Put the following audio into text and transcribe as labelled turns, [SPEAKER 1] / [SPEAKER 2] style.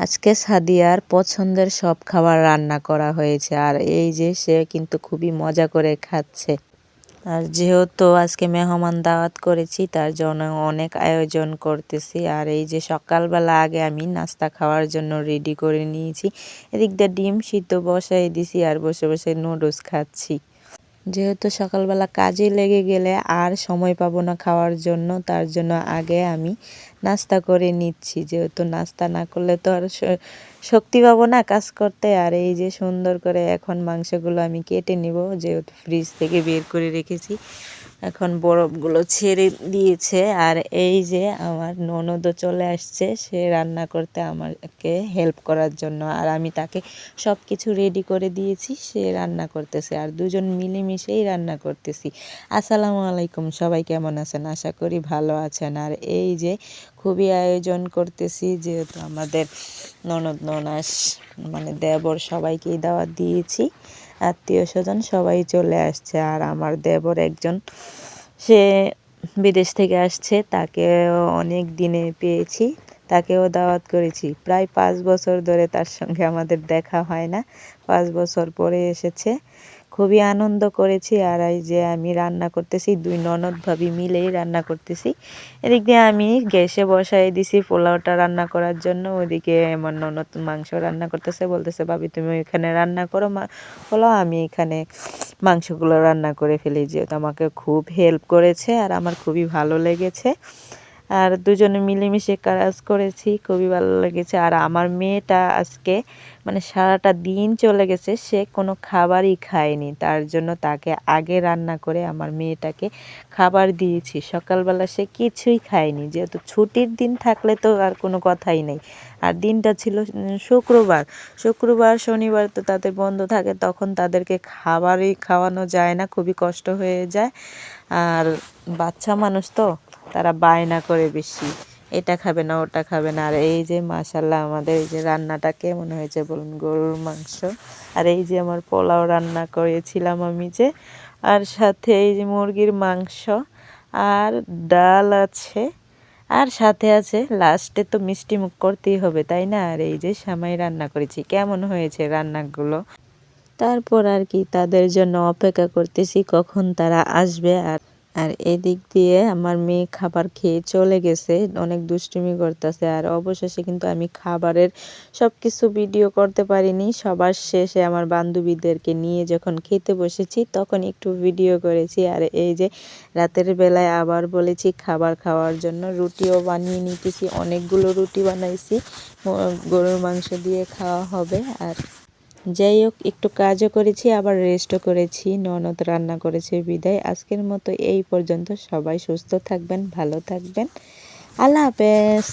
[SPEAKER 1] আজকে সাদিয়ার পছন্দের সব খাবার রান্না করা হয়েছে, আর এই যে সে কিন্তু খুবই মজা করে খাচ্ছে। আর যেহেতু আজকে মেহমান দাওয়াত করেছি, তার জন্য অনেক আয়োজন করতেছি। আর এই যে সকালবেলা আগে আমি নাস্তা খাওয়ার জন্য রেডি করে নিয়েছি। এদিক দিয়ে ডিম সিদ্ধ বসাই দিছি আর বসে বসে নুডলস খাচ্ছি। যেহেতু সকালবেলা কাজে লেগে গেলে আর সময় পাবো না খাওয়ার জন্য, তার জন্য আগে আমি নাস্তা করে নিচ্ছি। যেহেতু নাস্তা না করলে তো আর শক্তি পাবো না কাজ করতে। আর এই যে সুন্দর করে এখন মাংসগুলো আমি কেটে নিব, যেহেতু ফ্রিজ থেকে বের করে রেখেছি। এখন বরফগুলো ছেড়ে দিয়েছে। আর এই যে আমার ননদও চলে আসছে, সে রান্না করতে আমাকে হেল্প করার জন্য। আর আমি তাকে সব কিছু রেডি করে দিয়েছি, সে রান্না করতেছে। আর দুজন মিলেমিশেই রান্না করতেছি। আসসালামু আলাইকুম, সবাই কেমন আছেন? আশা করি ভালো আছেন। আর এই যে খুবই আয়োজন করতেছি, যেহেতু আমাদের ননদ, ননাস মানে দেবর সবাইকেই দাওয়াত দিয়েছি। আত্মীয় স্বজন সবাই চলে আসছে, আর আমার দেবর একজন, সে বিদেশ থেকে আসছে তাকে অনেক দিনে পেয়েছি, তাকেও দাওয়াত করেছি। প্রায় পাঁচ বছর ধরে তার সঙ্গে আমাদের দেখা হয় না, পাঁচ বছর পরে এসেছে। খুবই আনন্দ করেছি আর এই যে আমি রান্না করতেছি, দুই ননদ ভাবি মিলেই রান্না করতেছি। এদিক দিয়ে আমি গ্যাসে বসাই দিছি পোলাওটা রান্না করার জন্য, ওইদিকে আমার ননদ মাংস রান্না করতেছে, বলতেছে, ভাবি, তুমি এখানে রান্না করো পোলাও, আমি এখানে মাংসগুলো রান্না করে ফেলি, যেহেতু আমাকে খুব হেল্প করেছে আর আমার খুবই ভালো লেগেছে। আর দুজনে মিলেমিশে কাজ করেছি, খুবই ভালো লেগেছে। আর আমার মেয়েটা আজকে মানে সারাটা দিন চলে গেছে, সে কোনো খাবারই খায়নি। তার জন্য তাকে আগে রান্না করে আমার মেয়েটাকে খাবার দিয়েছি। সকালবেলা সে কিছুই খায়নি। যেহেতু ছুটির দিন থাকলে তো আর কোনো কথাই নেই। আর দিনটা ছিল শুক্রবার। শুক্রবার, শনিবার তো তাদের বন্ধ থাকে, তখন তাদেরকে খাবারই খাওয়ানো যায় না, খুবই কষ্ট হয়ে যায়। আর বাচ্চা মানুষ তো তারা বায়না করে বেশি। এটা খাবে না, ওটা খাবে না। আর এই যে মাসাল্লাহ আমাদের এই যে রান্নাটা কেমন হয়েছে বলুন গরুর মাংস। আর এই যে আমার পোলাও রান্না করেছিলাম আমি যে। আর সাথে এই যে মুরগির মাংস। আর ডাল আছে। আর সাথে আছে লাস্টে তো মিষ্টি মুখ করতেই হবে, তাই না? আর এই যে সামাই রান্না করেছি। কেমন হয়েছে রান্নাগুলো? তারপর আর কি তাদের জন্য অপেক্ষা করতেছি কখন তারা আসবে। আর আর এদিক দিয়ে আমার মেয়ে খাবার খেয়ে চলে গেছে, অনেক দুষ্টুমি করতেছে। আর অবশেষে কিন্তু আমি খাবারের সব কিছু ভিডিও করতে পারিনি। সবার শেষে আমার বান্ধবীদেরকে নিয়ে যখন খেতে বসেছি, তখন একটু ভিডিও করেছি। আর এই যে রাতের বেলায় আবার বলেছি খাবার খাওয়ার জন্য রুটিও বানিয়ে নিতেছি। অনেকগুলো রুটি বানাইছি। গরুর মাংস দিয়ে খাওয়া হবে। আর যাই হোক একটু কাজও করেছি, আবার রেস্টও করেছি। ননদ রান্না করেছে, বিদায়। আজকের মতো এই পর্যন্ত। সবাই সুস্থ থাকবেন, ভালো থাকবেন। আল্লাহ হাফেজ।